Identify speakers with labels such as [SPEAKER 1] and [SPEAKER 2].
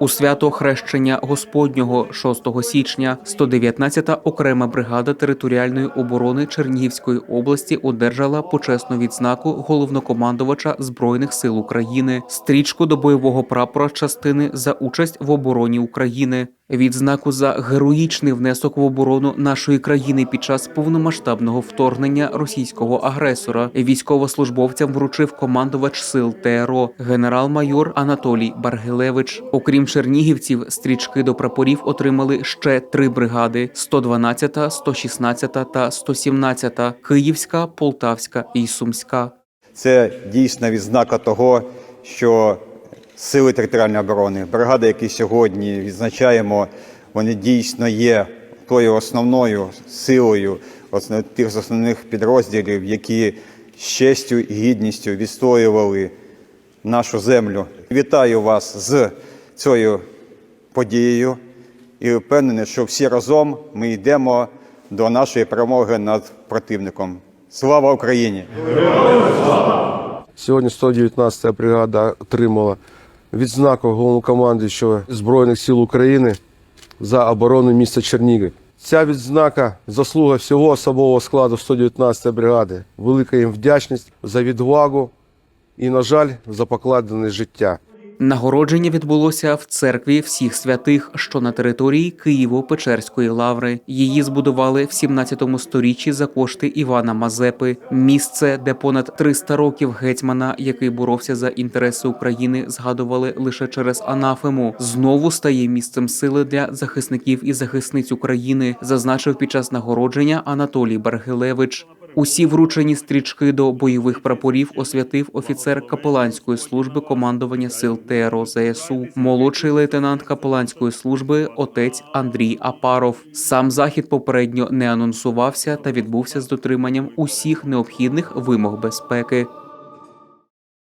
[SPEAKER 1] У свято хрещення Господнього 6 січня 119-та окрема бригада територіальної оборони Чернігівської області одержала почесну відзнаку головнокомандувача збройних сил України, стрічку до бойового прапора частини за участь в обороні України. Відзнаку за героїчний внесок в оборону нашої країни під час повномасштабного вторгнення російського агресора військовослужбовцям вручив командувач сил ТРО генерал-майор Анатолій Баргилевич. Окрім чернігівців, стрічки до прапорів отримали ще три бригади: 112, 116 та 117 – Київська, Полтавська і Сумська.
[SPEAKER 2] Це дійсна відзнака того, що сили територіальної оборони, бригади, які сьогодні відзначаємо, вони дійсно є тою основною силою тих з основних підрозділів, які з честю і гідністю відстоювали нашу землю. Вітаю вас з цією подією і впевнений, що всі разом ми йдемо до нашої перемоги над противником. Слава Україні!
[SPEAKER 3] Сьогодні 119-та бригада отримала відзнаку головнокомандуючого Збройних сил України за оборону міста Чернігів. Ця відзнака заслуга всього особового складу 119-ї бригади. Велика їм вдячність за відвагу і, на жаль, за покладене життя.
[SPEAKER 1] Нагородження відбулося в церкві всіх святих, що на території Києво-Печерської лаври. Її збудували в 17 сторіччі за кошти Івана Мазепи. Місце, де понад 300 років гетьмана, який боровся за інтереси України, згадували лише через анафему. Знову стає місцем сили для захисників і захисниць України, зазначив під час нагородження Анатолій Баргилевич. Усі вручені стрічки до бойових прапорів освятив офіцер капеланської служби командування сил ТРО ЗСУ, молодший лейтенант капеланської служби отець Андрій Апаров. Сам захід попередньо не анонсувався та відбувся з дотриманням усіх необхідних вимог безпеки.